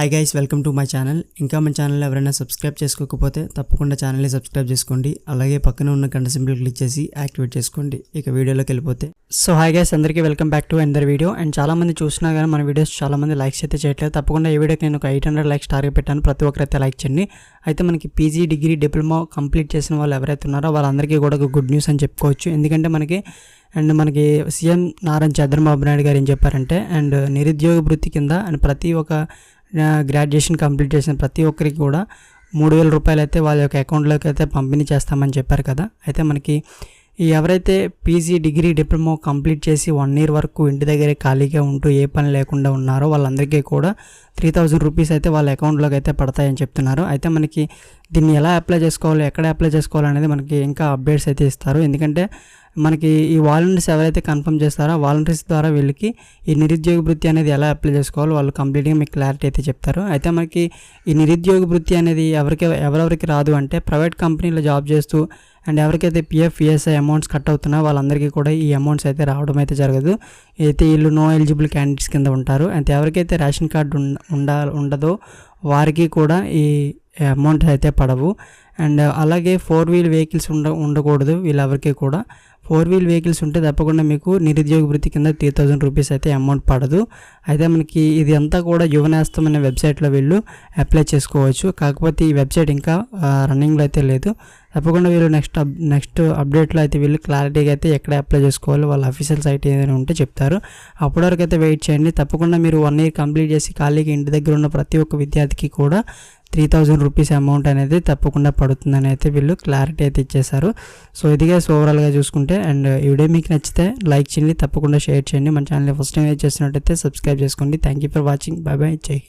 Hi guys welcome to my channel ఇంకా మన channel ఎవరైనా సబ్స్క్రైబ్ చేసుకోకపోతే తప్పకుండా ఛానల్ని సబ్స్క్రైబ్ చేసుకోండి. అలాగే పక్కన ఉన్న గంట సింబల్ క్లిక్ చేసి యాక్టివేట్ చేసుకోండి. ఇక వీడియోలోకి వెళ్ళిపోతే. సో హాయ్ గైస్ అందరికీ వెల్కమ్ బ్యాక్ టు అందర్ వీడియో అండ్ చాలామంది చూసినా కానీ మన వీడియోస్ చాలా మంది లైక్స్ అయితే చేయట్లేదు. తప్పకుండా ఈ వీడియోకి నేను ఒక ఎయిట్ హండ్రెడ్ లైక్స్ టార్గెట్ పెట్టాను. ప్రతి ఒక్కరైతే లైక్ చేయండి. అయితే మనకి పీజీ డిగ్రీ డిప్లొమా కంప్లీట్ చేసిన వాళ్ళు ఎవరైతే ఉన్నారో వాళ్ళందరికీ కూడా ఒక గుడ్ న్యూస్ అని చెప్పుకోవచ్చు. ఎందుకంటే మనకి అండ్ మనకి సీఎం నారాయణ చంద్రబాబు నాయుడు గారు ఏం చెప్పారంటే అండ్ నిరుద్యోగ వృత్తి కింద అండ్ ప్రతి ఒక్క గ్రాడ్యుయేషన్ కంప్లీట్ చేసిన ప్రతి ఒక్కరికి కూడా మూడు వేల రూపాయలు అయితే వాళ్ళ యొక్క అకౌంట్లోకి అయితే పంపిణీ చేస్తామని చెప్పారు కదా. అయితే మనకి ఎవరైతే పీజీ డిగ్రీ డిప్లొమా కంప్లీట్ చేసి వన్ ఇయర్ వరకు ఇంటి దగ్గరే ఖాళీగా ఉంటూ ఏ పని లేకుండా ఉన్నారో వాళ్ళందరికీ కూడా త్రీ థౌజండ్ రూపీస్ అయితే వాళ్ళ అకౌంట్లోకి అయితే పడతాయని చెప్తున్నారు. అయితే మనకి దీన్ని ఎలా అప్లై చేసుకోవాలి ఎక్కడ అప్లై చేసుకోవాలి అనేది మనకి ఇంకా అప్డేట్స్ అయితే ఇస్తారు. ఎందుకంటే మనకి ఈ వాలంటీర్స్ ఎవరైతే కన్ఫర్మ్ చేస్తారో వాలంటీర్స్ ద్వారా వీళ్ళకి ఈ నిరుద్యోగ వృత్తి అనేది ఎలా అప్లై చేసుకోవాలో వాళ్ళు కంప్లీట్గా మీకు క్లారిటీ అయితే చెప్తారు. అయితే మనకి ఈ నిరుద్యోగ వృత్తి అనేది ఎవరికి ఎవరెవరికి రాదు అంటే ప్రైవేట్ కంపెనీలో జాబ్ చేస్తూ అండ్ ఎవరికైతే పిఎఫ్ ఈఎస్ఐ అమౌంట్స్ కట్ అవుతున్నా వాళ్ళందరికీ కూడా ఈ అమౌంట్స్ అయితే రావడం అయితే జరగదు. అయితే వీళ్ళు నో ఎలిజిబుల్ క్యాండిడేట్స్ కింద ఉంటారు. అయితే ఎవరికైతే రేషన్ కార్డు ఉండ ఉండదో వారికి కూడా ఈ అమౌంట్ అయితే పడవు. అండ్ అలాగే ఫోర్ వీల్ వెహికల్స్ ఉండ ఉండకూడదు వీళ్ళెవరికి కూడా. ఫోర్ వీల్ వెహికల్స్ ఉంటే తప్పకుండా మీకు నిరుద్యోగ వృత్తి కింద త్రీ థౌజండ్ రూపీస్ అయితే అమౌంట్ పడదు. అయితే మనకి ఇది అంతా కూడా యువనేస్తం అనే వెబ్సైట్లో వీళ్ళు అప్లై చేసుకోవచ్చు. కాకపోతే ఈ వెబ్సైట్ ఇంకా రన్నింగ్లో అయితే లేదు. తప్పకుండా వీళ్ళు నెక్స్ట్ అప్ నెక్స్ట్ అప్డేట్లో అయితే వీళ్ళు క్లారిటీగా అయితే ఎక్కడ అప్లై చేసుకోవాలి వాళ్ళ అఫీషియల్ సైట్ ఏదైనా ఉంటే చెప్తారు. అప్పటి వరకు అయితే వెయిట్ చేయండి. తప్పకుండా మీరు వన్ ఇయర్ కంప్లీట్ చేసి ఖాళీగా ఇంటి దగ్గర ఉన్న ప్రతి ఒక్క విద్యార్థికి కూడా త్రీ థౌజండ్ రూపీస్ అమౌంట్ అనేది తప్పకుండా పడుతుందని అయితే వీళ్ళు క్లారిటీ అయితే ఇచ్చేశారు. సో ఇదిగా ఓవరాల్గా చూసుకుంటే అండ్ ఈ వీడియో మీకు నచ్చితే లైక్ చేయండి తప్పకుండా షేర్ చేయండి. మన ఛానల్ ఫస్ట్ టైం చేసినట్టయితే సబ్స్క్రైబ్ చేసుకోండి. Thank you for watching bye bye జై